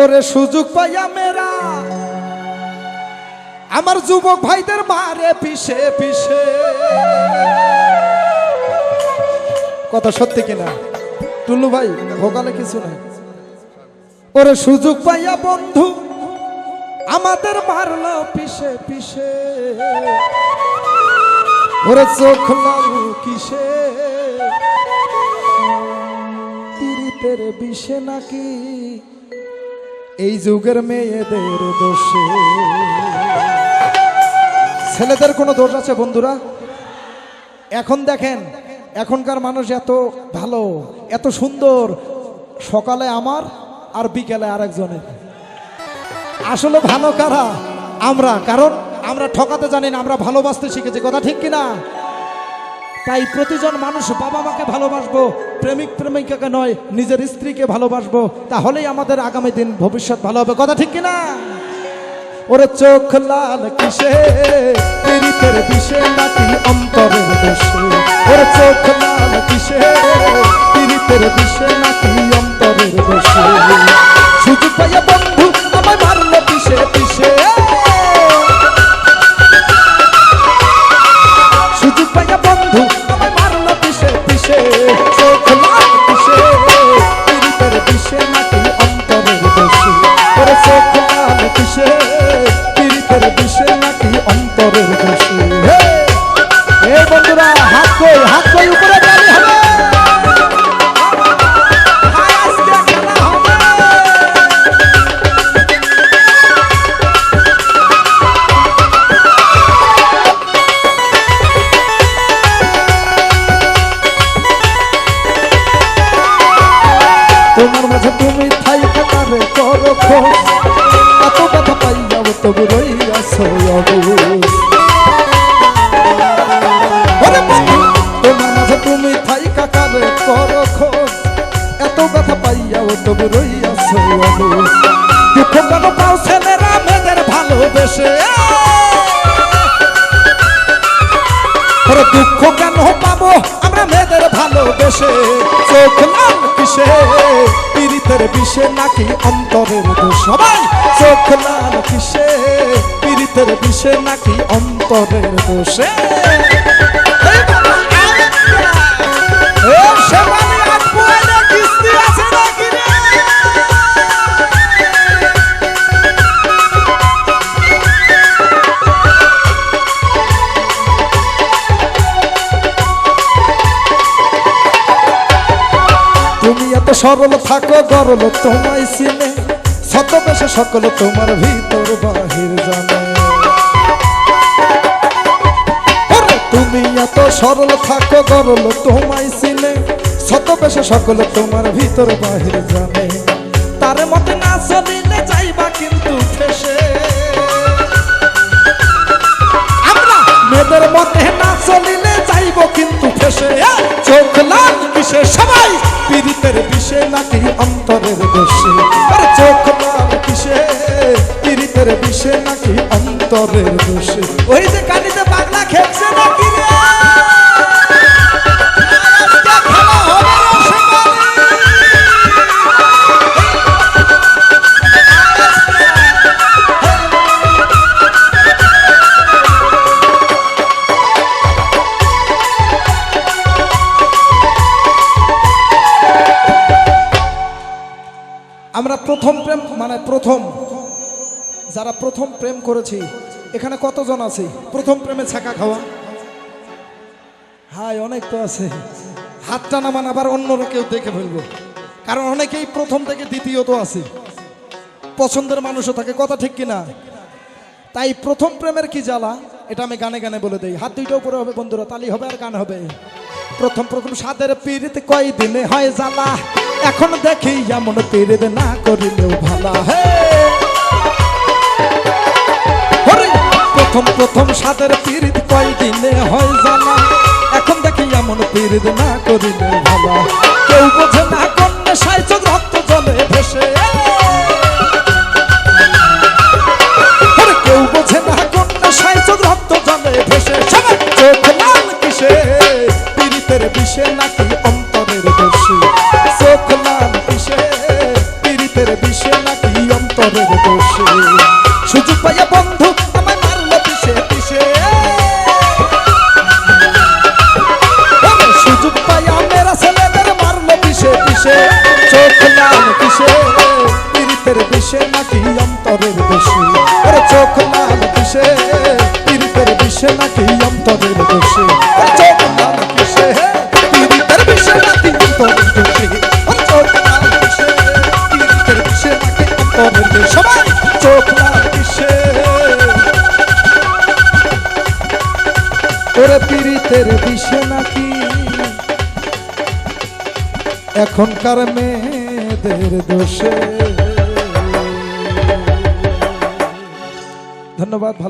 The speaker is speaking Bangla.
ওরে সুযোগ পাইয়া মেরা। আমার যুবক ভাইদের মারে পিছে পিছে কথা সত্যি কিনা? টুলু ভাই ভোকালে কিছু নাই। ওরে সুযোগ পাইয়া বন্ধু, আমাদের মারলো পিছে পিছে ওরে চোখ লাগু কিসে? তিরিতের বিষে নাকি এই যুগের মেয়েদের দোষে। ছেলেদের কোনো দোষ আছে বন্ধুরা? এখন দেখেন, এখনকার মানুষ এত ভালো, এত সুন্দর। সকালে আমার আর বিকেলে আরেকজনের। আসলে ভালো কারা? আমরা, কারণ আমরা ঠকাতে জানি না, আমরা ভালোবাসতে শিখেছি। কথা ঠিক কিনা? তাই প্রতিজন মানুষ বাবা মাকে ভালোবাসবো, প্রেমিক, প্রেমিকাকে নয়, নিজের স্ত্রীকে ভালোবাসবো, তাহলেই আমাদের আগামী দিন ভবিষ্যৎ ভালো হবে। কথা ঠিক কিনা? ওরে চোখ লাল কিসে? কাটারে এত কথা পাই যাব তবু রইয়াছো তোমার মাঝে তুমি থাই কাকারে করো খোঁজ এত কথা পাইয়াও তবু রইয়াছো দুঃখ কেন পাও কেন পাবো আমরা মেয়েদের ভালোবেসে চোখ পীড়িতের বিষে নাকি অন্তরের সবাই চোখ লাল কিসে? পীড়িতের বিষে নাকি অন্তরের দোষে? এই সরল থাকো, গরল তোমায় সিনে শত বেশে সকল তোমার ভিতর বাহির জানে। তুমি এত সরল থাকো, গরল তোমায় সিনে শত বেশে সকল তোমার ভিতর বাহির জানে। তার মতে না চলিলে যাইবা কিন্তু পীড়িতের নাকি অন্তরের দোষে আরে চোখ মার কিসে? পীড়িতের বিষে নাকি অন্তরের দোষে ওই যে কানিতে পাগলা খেলছে প্রথম প্রেম মানে প্রথম, যারা প্রথম প্রেম করেছি, এখানে কতজন আছে? প্রথম প্রেমে ছাকা খাওয়া? হাই অনেক তো আছে। হাতটা নামান আবার অন্যরা কেউ দেখে ফেলব। কারণ অনেকেই প্রথম থেকে দ্বিতীয়ত আছে। পছন্দের মানুষও থাকে, কথা ঠিক কিনা? তাই প্রথম প্রেমের কি জ্বালা? এটা আমি গানে গানে বলে দিই। হাত দুইটা উপরে হবে বন্ধুরা, তালি হবে আর গান হবে। প্রথম প্রথম সাদের পীড়িত কয় দিনে হয় জ্বালা? এখন দেখি এমন পীড়িত না করিলেও ভালা। হে! প্রথম প্রথম সাদের পীড়িত কয় দিনে হয় জ্বালা এখন দেখি এমন পীড়িত না করিলে ভালা। কেউ বোঝে না কন্যা সাইজ রক্ত জলে ভেসে। কেউ বোঝে না কন্যা সাইজ রক্ত জলে ভেসে। চোখ লাল কিসে? পীড়িতের বিষে নাকি অন্তরের দোষী? অন্তরের দোষে সুযোগ পাইয়া বন্ধু আমায় মারলো পিছে ওরে সুযোগ পাইয়া মেরা ছেলেদের মারলো পিছে পিছে চোখ লাল কিসে পীড়িতের বিষে, নাকি অন্তরের দোষে চোখ লাল কিসে পীড়িতের বিষে, নাকি অন্তরের দোষে ওরে পীড়িতের বিষে নাকি? এখনকার মেয়েদের দোষে। ধন্যবাদ ভালো